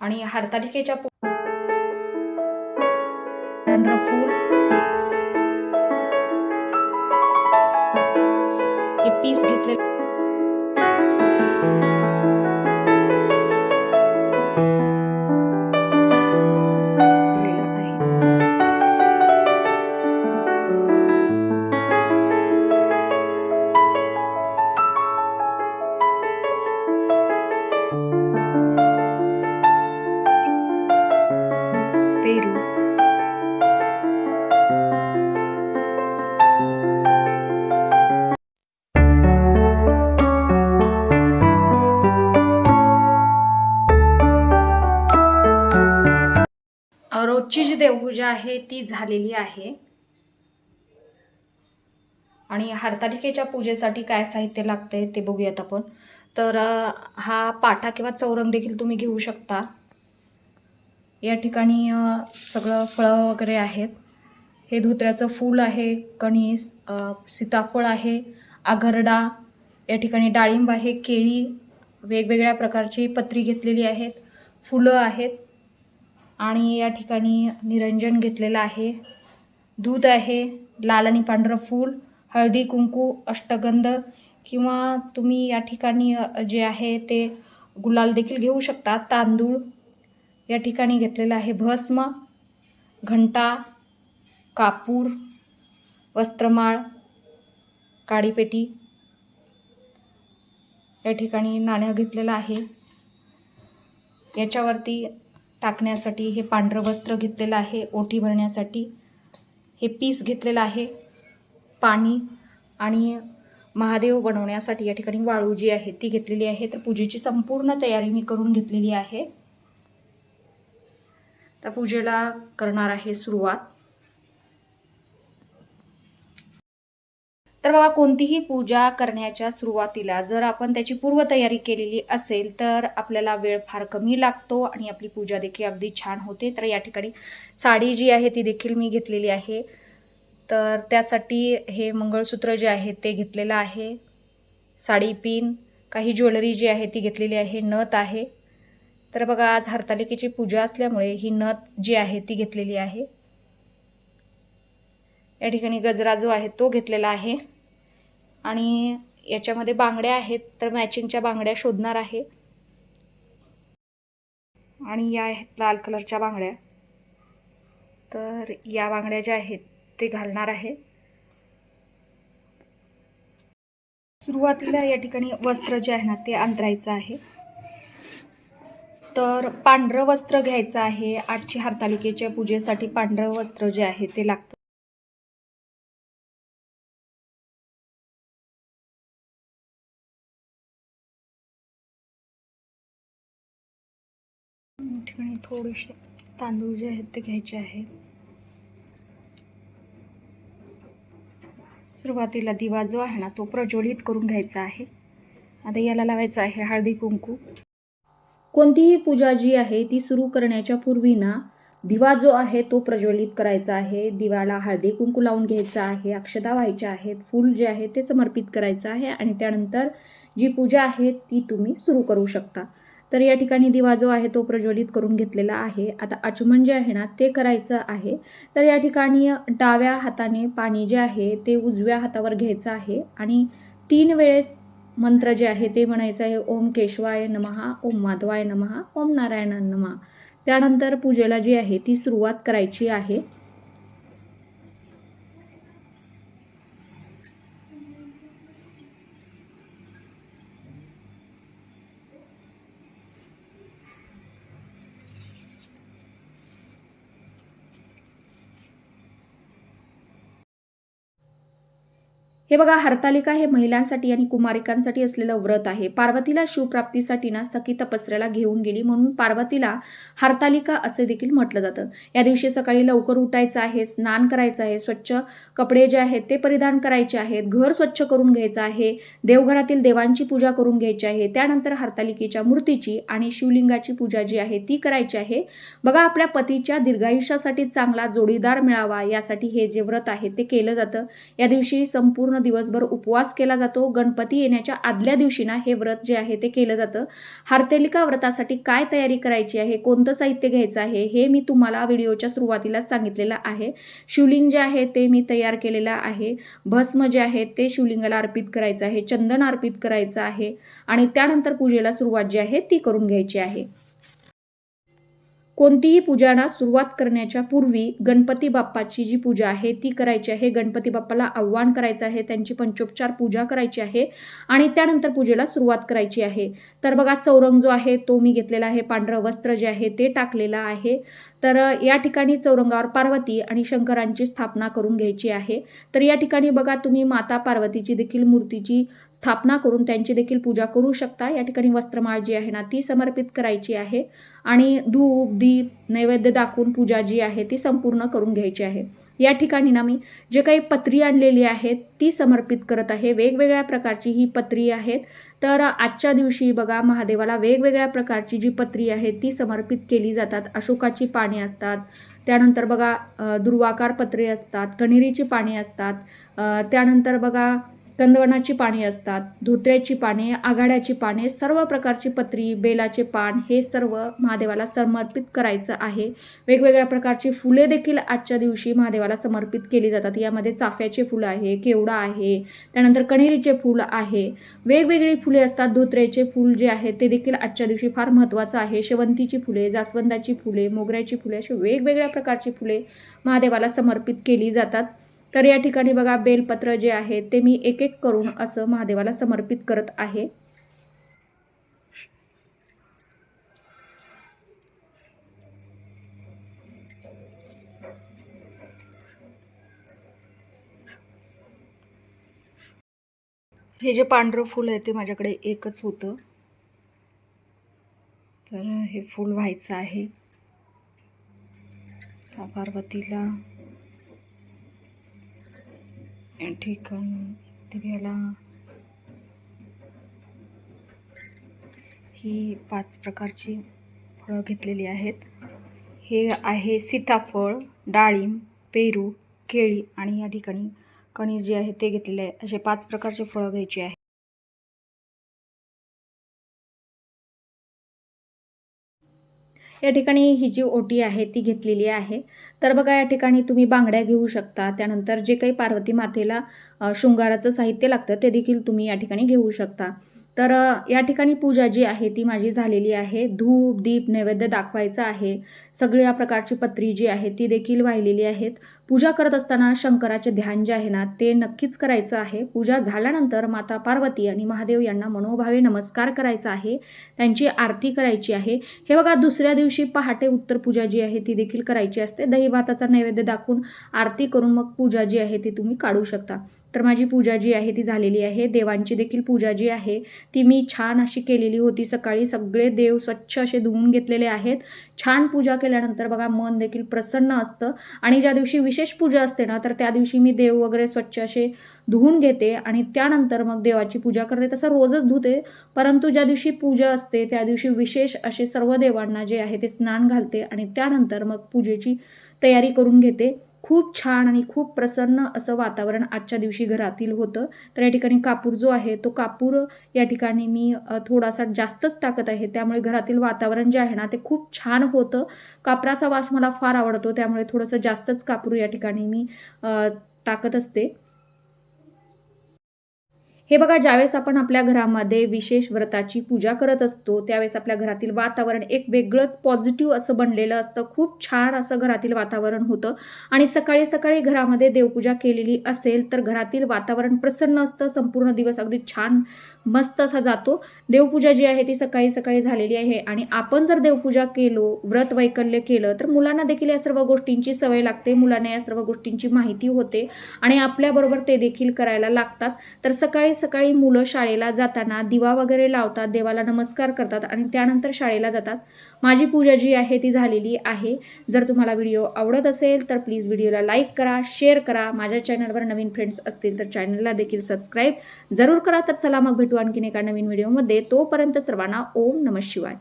आणि हरतालिकेच्या फूल. हे पीस घेतले देवपूजा आहे ती झालेली आहे. आणि हरतालिकेच्या पूजेसाठी काय साहित्य लागते ते बघूयात आपण. तर हा पाटा किंवा चौरंग देखील तुम्ही घेऊ शकता. या ठिकाणी सगळं फळं वगैरे आहेत. हे धोत्र्याचं फूल आहे कणीस सीताफळ आहे आघरडा या ठिकाणी डाळिंब आहे केळी वेगवेगळ्या प्रकारची पत्री घेतलेली आहेत. फुलं आहेत. आणि या ठिकाणी निरंजन घेतलेलं आहे. दूध आहे लाल आणि पांढरं फूल हळदी कुंकू अष्टगंध किंवा तुम्ही या ठिकाणी जे आहे ते गुलाल देखील घेऊ शकता. तांदूळ या ठिकाणी घेतलेलं आहे. भस्म घंटा कापूर वस्त्रमाळ काडीपेटी या ठिकाणी नाणं घेतलेलं आहे. याच्यावरती टाकण्यासाठी हे पांढरं वस्त्र घेतलेलं आहे ओटी भरण्यासाठी. हे पीस घेतलेलं आहे पाणी आणि महादेव बनवण्यासाठी या ठिकाणी वाळू जी आहे ती घेतलेली आहे. तर पूजेची संपूर्ण तयारी मी करून घेतलेली आहे. तर पूजेला करणार आहे सुरुवात. तर बघा कोणतीही पूजा करण्याच्या सुरुवातीला जर आपण त्याची पूर्वतयारी केलेली असेल तर आपल्याला वेळ फार कमी लागतो आणि आपली पूजा देखील अगदी छान होते. तर या ठिकाणी साडी जी आहे ती देखील मी घेतलेली आहे. तर त्यासाठी हे मंगळसूत्र जे आहे ते घेतलेलं आहे. साडी पिन काही ज्वेलरी जी आहे ती घेतलेली आहे. नथ आहे. तर बघा आज हरतालिकेची पूजा असल्यामुळे ही नथ जी आहे ती घेतलेली आहे. या ठिकाणी गजरा जो आहे तो घेतलेला आहे. आणि याच्यामध्ये बांगड्या आहेत तर मॅचिंगच्या बांगड्या शोधणार आहे. आणि या आहेत लाल कलरच्या बांगड्या. तर या बांगड्या ज्या आहेत ते घालणार आहे. सुरुवातीला या ठिकाणी वस्त्र जे आहे ना ते अंतरायचं आहे. तर पांढरं वस्त्र घ्यायचं आहे. आजची हरतालिकेच्या पूजेसाठी पांढरं वस्त्र जे आहे ते लागतं. या ठिकाणी थोडेसे तांदूळ जे आहेत ते घ्यायचे आहेत. सुरुवातीला दिवा जो आहे ना तो प्रज्वलित करून घ्यायचा आहे. आता याला लावायचं आहे हळदी कुंकू. कोणतीही पूजा जी आहे ती सुरू करण्याच्या पूर्वी ना दिवा जो आहे तो प्रज्वलित करायचा आहे. दिवाला हळदी कुंकू लावून घ्यायचा आहे अक्षता व्हायच्या आहेत फूल जे आहे ते समर्पित करायचं आहे आणि त्यानंतर जी पूजा आहे ती तुम्ही सुरू करू शकता. तर या ठिकाणी दिवा जो आहे तो प्रज्वलित करून घेतलेला आहे. आता आचमन जे आहे ना ते करायचं आहे. तर या ठिकाणी डाव्या हाताने पाणी जे आहे ते उजव्या हातावर घ्यायचं आहे आणि तीन वेळेस मंत्र जे आहे ते म्हणायचं आहे ओम केशवाय नमहा ओम माधवाय नमहा ओम नारायणाय नमहा. त्यानंतर पूजेला जी आहे ती सुरुवात करायची आहे. हे बघा हरतालिका हे महिलांसाठी आणि कुमारिकांसाठी असलेलं व्रत आहे. पार्वतीला शिवप्राप्तीसाठी ना सखी तपस्याला घेऊन गेली म्हणून पार्वतीला हरतालिका असे देखील म्हटलं जातं. या दिवशी सकाळी लवकर उठायचं आहे स्नान करायचं आहे स्वच्छ कपडे जे आहेत ते परिधान करायचे आहेत घर स्वच्छ करून घ्यायचं आहे देवघरातील देवांची पूजा करून घ्यायची आहे त्यानंतर हरतालिकेच्या मूर्तीची आणि शिवलिंगाची पूजा जी आहे ती करायची आहे. बघा आपल्या पतीच्या दीर्घायुष्यासाठी चांगला जोडीदार मिळावा यासाठी हे जे व्रत आहे ते केलं जातं. या दिवशी संपूर्ण दिवसभर उपवास केला जातो. गणपती येण्याच्या आदल्या दिवशी ना हे व्रत जे आहे ते केलं जातं. हार्तेलिका व्रतासाठी काय तयारी करायची आहे? कोणतं साहित्य घ्यायचं आहे? हे मी तुम्हाला व्हिडिओच्या सुरुवातीलाच सांगितलेलं आहे. शिवलिंग जे आहे ते मी तयार केलेलं आहे. भस्म जे आहे ते शिवलिंगाला अर्पित करायचं आहे. चंदन अर्पित करायचं आहे. आणि त्यानंतर पूजेला सुरुवात जी आहे ती करून घ्यायची आहे. कोणतीही पूजाना सुरुवात करण्याच्या पूर्वी गणपती बाप्पाची जी पूजा आहे ती करायची आहे. गणपती बाप्पाला आव्हान करायचं आहे त्यांची पंचोपचार पूजा करायची आहे आणि त्यानंतर पूजेला सुरुवात करायची आहे. तर बघा चौरंग जो आहे तो मी घेतलेला आहे. पांढरं वस्त्र जे आहे ते टाकलेलं आहे. तर या ठिकाणी चौरंगावर पार्वती आणि शंकरांची स्थापना करून घ्यायची आहे. तर या ठिकाणी बघा तुम्ही माता पार्वतीची देखील मूर्तीची स्थापना करून त्यांची देखील पूजा करू शकता. या ठिकाणी वस्त्रमाळ जी आहे ना ती समर्पित करायची आहे. आणि धूप दीप नैवेद्य दाखवून पूजा जी आहे ती संपूर्ण करून घ्यायची आहे. या ठिकाणी ना मी जे काही पत्री आणलेली आहेत ती समर्पित करत आहे. वेगवेगळ्या प्रकारची ही पत्री आहेत. तर आजच्या दिवशी बघा महादेवाला वेगवेगळ्या प्रकारची जी पत्री आहे ती समर्पित केली जातात. अशोकाची पाने असतात. त्यानंतर बघा दुर्वाकार पत्रे असतात. कण्हेरीची पाने असतात. त्यानंतर बघा कंदवनाची पाने असतात धोत्र्याची पाने आघाड्याची पाने सर्व प्रकारची पत्री बेलाचे पान हे सर्व महादेवाला समर्पित करायचं आहे. वेगवेगळ्या प्रकारची फुले देखील आजच्या दिवशी महादेवाला समर्पित केली जातात. यामध्ये चाफ्याचे फुलं आहे केवडा आहे त्यानंतर कण्हेरीचे फूल आहे. वेगवेगळी फुले असतात. धोत्र्याचे फूल जे आहे ते देखील आजच्या दिवशी फार महत्त्वाचं आहे. शेवंतीची फुले जास्वंदाची फुले मोगऱ्याची फुले अशी वेगवेगळ्या प्रकारची फुले महादेवाला समर्पित केली जातात. तर या ठिकाणी बघा बेलपत्र जे आहे ते मी एक एक करून असं महादेवाला समर्पित करत आहे. हे जे पांढरं फूल आहे ते माझ्याकडे एकच होतं. तर हे फूल व्हायचं आहे. पार्वतीला ठिकाण दिव्याला ही पाच प्रकारची फळं घेतलेली आहेत. हे आहे सीताफळ डाळिंब पेरू केळी आणि या ठिकाणी कणीस जे आहे ते घेतलेले आहे. असे पाच प्रकारचे फळं घ्यायची आहे. या ठिकाणी ही जी ओटी आहे ती घेतलेली आहे. तर बघा या ठिकाणी तुम्ही बांगड्या घेऊ शकता. त्यानंतर जे काही पार्वती मातेला शृंगाराचं साहित्य लागतं ते देखील तुम्ही या ठिकाणी घेऊ शकता. तर या ठिकाणी पूजा जी आहे ती माझी झालेली आहे. धूप दीप नैवेद्य दाखवायचं आहे. सगळ्या प्रकारची पत्री जी आहे ती देखील वाहिलेली आहेत. पूजा करत असताना शंकराचे ध्यान जे आहे ना ते नक्कीच करायचं आहे. पूजा झाल्यानंतर माता पार्वती आणि महादेव यांना मनोभावे नमस्कार करायचा आहे. त्यांची आरती करायची आहे. हे बघा दुसऱ्या दिवशी पहाटे उत्तर पूजा जी आहे ती देखील करायची असते. दही भाताचा नैवेद्य दाखवून आरती करून मग पूजा जी आहे ती तुम्ही काढू शकता. तर माझी पूजा जी आहे ती झालेली आहे. देवांची देखील पूजा जी आहे ती मी छान अशी केलेली होती सकाळी. सगळे देव स्वच्छ असे धुवून घेतलेले आहेत. छान पूजा केल्यानंतर बघा मन देखील प्रसन्न असतं. आणि ज्या दिवशी विशेष पूजा असते ना तर त्या दिवशी मी देव वगैरे स्वच्छ असे धुवून घेते आणि त्यानंतर मग देवाची पूजा करते. तसं रोजच धुते परंतु ज्या दिवशी पूजा असते त्या दिवशी विशेष असे सर्व देवांना जे आहे ते स्नान घालते आणि त्यानंतर मग पूजेची तयारी करून घेते. खूप छान आणि खूप प्रसन्न असं वातावरण आजच्या दिवशी घरातील होतं. तर या ठिकाणी कापूर जो आहे तो कापूर या ठिकाणी मी थोडासा जास्तच टाकत आहे. त्यामुळे घरातील वातावरण जे आहे ना ते खूप छान होतं. कापराचा वास मला फार आवडतो. त्यामुळे थोडंसं जास्तच कापूर या ठिकाणी मी टाकत असते. हे बघा ज्यावेळेस आपण आपल्या घरामध्ये विशेष व्रताची पूजा करत असतो त्यावेळेस आपल्या घरातील वातावरण एक वेगळंच पॉझिटिव्ह असं बनलेलं असतं. खूप छान असं घरातील वातावरण होतं. आणि सकाळी सकाळी घरामध्ये देवपूजा केलेली असेल तर घरातील वातावरण प्रसन्न असतं. संपूर्ण दिवस अगदी छान मस्त असा जातो. देवपूजा जी आहे ती सकाळी सकाळी झालेली आहे. आणि आपण जर देवपूजा केलो व्रत वैकल्य केलं तर मुलांना देखील या सर्व गोष्टींची सवय लागते. मुलांना या सर्व गोष्टींची माहिती होते. आणि आपल्याबरोबर ते देखील करायला लागतात. तर सकाळी सकाळी मुलं शाळेला जाताना दिवा वगैरे लावतात देवाला नमस्कार करतात आणि त्यानंतर शाळेला जातात. माझी पूजा जी आहे ती झालेली आहे. जर तुम्हाला व्हिडिओ आवडत असेल तर प्लीज व्हिडिओला लाईक करा शेअर करा. माझ्या चॅनलवर नवीन फ्रेंड्स असतील तर चॅनलला देखील सबस्क्राईब जरूर करा. तर चला मग भेटू आणखीन एका नवीन व्हिडिओमध्ये. तोपर्यंत सर्वांना ओम नमः शिवाय.